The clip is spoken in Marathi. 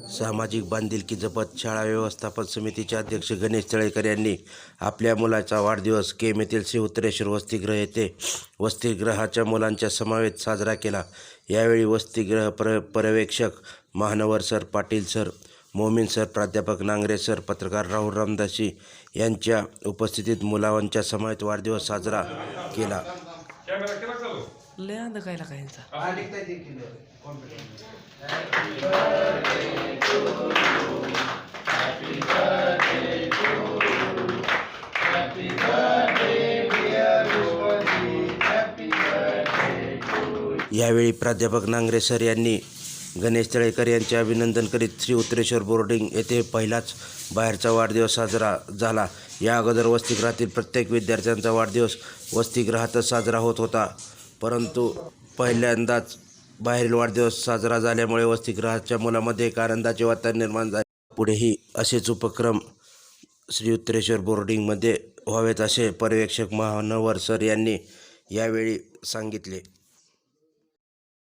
सामाजिक बांधिलकी जपत शाळा व्यवस्थापन समितीचे अध्यक्ष गणेश तळेकर यांनी आपल्या मुलाचा वाढदिवस केम येथील श्री उत्तरेश्वर वसतिगृह येथे वसतिगृहाच्या मुलांच्या समवेत साजरा केला. यावेळी वसतिगृह पर पर्यवेक्षक महानवर sir Patil sir Momin sir प्राध्यापक नांगरे सर पत्रकार राहुल रामदासी यांच्या उपस्थितीत मुलांच्या समवेत वाढदिवस साजरा केला. लय अंध काय लागा यावेळी प्राध्यापक नांगरे सर यांनी गणेश तळेकर यांचे अभिनंदन करीत श्री उत्तरेश्वर बोर्डिंग येथे पहिलाच बाहेरचा वाढदिवस साजरा झाला. या अगोदर वसतिगृहातील प्रत्येक विद्यार्थ्यांचा वाढदिवस वसतिगृहातच साजरा होत होता. परंतु पहिल्यांदाच बाहेरील वाढदिवस साजरा झाल्यामुळे वसतिगृहाच्या मुलामध्ये एक आनंदाचे वातावरण निर्माण झाले. पुढेही असेच उपक्रम श्री उत्तरेश्वर बोर्डिंगमध्ये व्हावेत असे पर्यवेक्षक महानवर सर यांनी यावेळी सांगितले.